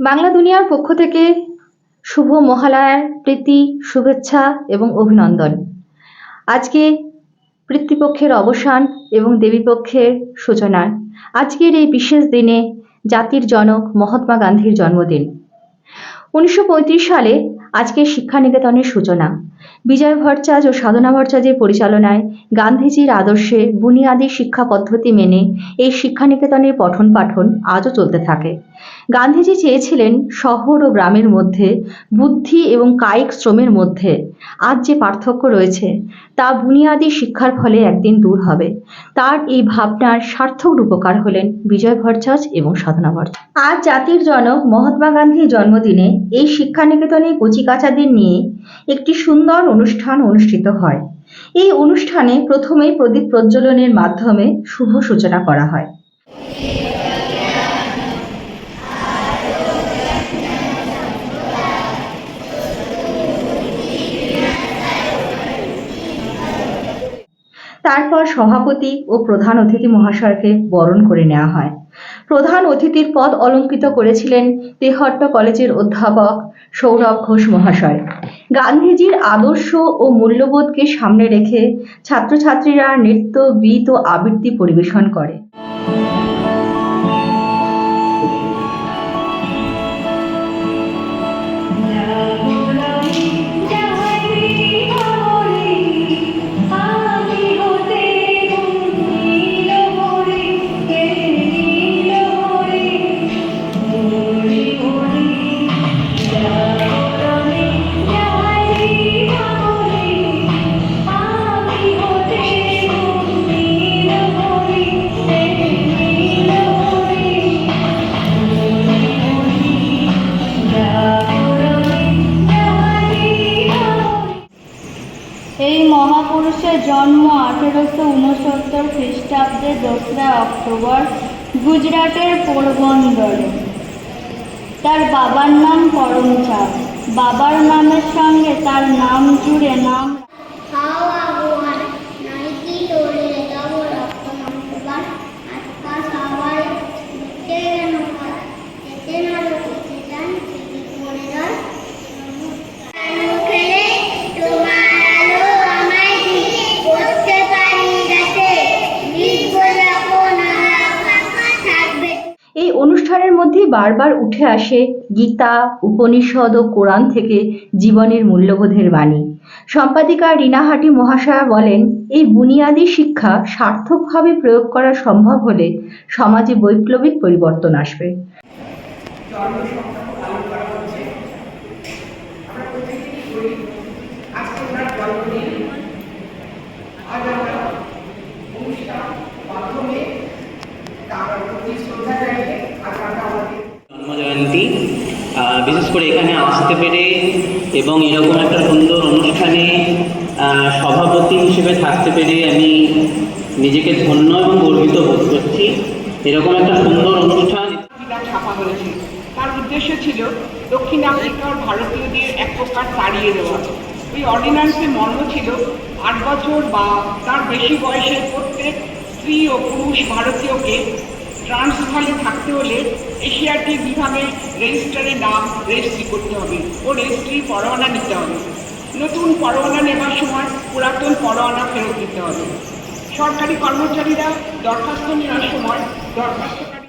বাংলা দুনিয়ার পক্ষ থেকে শুভ মহালয়ার প্রীতি, শুভেচ্ছা এবং অভিনন্দন। আজকে পিতৃপক্ষের অবসান এবং দেবীপক্ষের সূচনা। আজকের এই বিশেষ দিনে জাতির জনক মহাত্মা গান্ধীর জন্মদিন। উনিশশো পঁয়ত্রিশ সালে আজকে শিক্ষানিকেতনের সূচনা। বিজয় ভট্টাচার্য ও সাধনা ভট্টাচার্যের পরিচালনায় গান্ধীজির আদর্শে বুনিয়াদী শিক্ষা পদ্ধতি মেনে এই শিক্ষানিকেতনের পঠন পাঠন আজও চলতে থাকে। গান্ধীজি চেয়েছিলেন শহর ও গ্রামের মধ্যে, বুদ্ধি এবং কায়িক শ্রমের মধ্যে। আজ যে পার্থক্য রয়েছে, তা বুনিয়াদী শিক্ষার ফলে একদিন দূর হবে। তার এই ভাবনার সার্থক রূপকার হলেন বিজয় ভট্টাচার্য এবং সাধনা ভট্টাচার্য। আজ জাতির জনক মহাত্মা গান্ধীর জন্মদিনে এই শিক্ষানিকেতনে কচিকাচাদের নিয়ে একটি সুন্দর অনুষ্ঠান অনুষ্ঠিত হয়। এই অনুষ্ঠানে প্রথমেই প্রদীপ প্রজ্বলনের মাধ্যমে শুভ সূচনা করা হয়। তারপর সভাপতি ও প্রধান অতিথি মহাশয়কে বরণ করে নেওয়া হয়। প্রধান অতিথির পদ অলঙ্কৃত করেছিলেন তেহট্ট কলেজের অধ্যাপক সৌরভ ঘোষ মহাশয়। গান্ধীজির আদর্শ ও মূল্যবোধকে সামনে রেখে ছাত্রছাত্রীরা নৃত্য, গীত ও আবৃত্তি পরিবেশন করে। মহাপুরুষের জন্ম আঠেরোশো উনসত্তর খ্রিস্টাব্দে দোসরা অক্টোবর, গুজরাটের পোরবন্দরে। তার বাবার নাম করমচাঁদ। বাবার নামের সঙ্গে তার নাম জুড়ে নাম অনুষ্ঠানের মধ্যে বারবার উঠে আসে গীতা, উপনিষদ ও কোরআন থেকে জীবনের মূল্যবোধের বাণী। সম্পাদিকা রিনা হাটি মহাশয়া বলেন, এই বুনিয়াদী শিক্ষা সার্থকভাবে প্রয়োগ করা সম্ভব হলে সমাজে বৈপ্লবিক পরিবর্তন আসবে। জন্মজয়ন্তী আহ, বিশেষ করে এখানে আসতে পেরে এবং এরকম একটা সুন্দর অনুষ্ঠানে সভাপতি হিসেবে থাকতে পেরে আমি নিজেকে ধন্য এবং গর্বিত বোধ করছি। এরকম একটা সুন্দর অনুষ্ঠান। তার উদ্দেশ্য ছিল দক্ষিণ আফ্রিকার ভারতীয়দের এক প্রকার তাড়িয়ে দেওয়া। ওই অর্ডিন্যান্সের মর্ম ছিল আট বছর বা তার বেশি বয়সের প্রত্যেক স্ত্রী ও পুরুষ ভারতীয়কে ট্রান্সভালে থাকতে হলে এশিয়াটি বিভাগে রেজিস্টারে নাম রেজিস্ট্রি করতে হবে ও রেজিস্ট্রি পরোয়ানা নিতে হবে। নতুন পরোয়ানা নেবার সময় পুরাতন পরোয়ানা ফেরত দিতে হবে। সরকারি কর্মচারীরা দরখাস্ত নেওয়ার সময় দরখাস্তকারী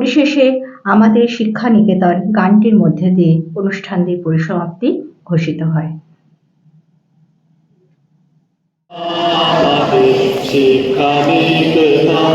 পরিশেষে আমাদের শিক্ষা নিকেতন গানটির মধ্যে দিয়ে অনুষ্ঠানটির পরিসমাপ্তি ঘোষিত হয়। শিক্ষা নিকেতন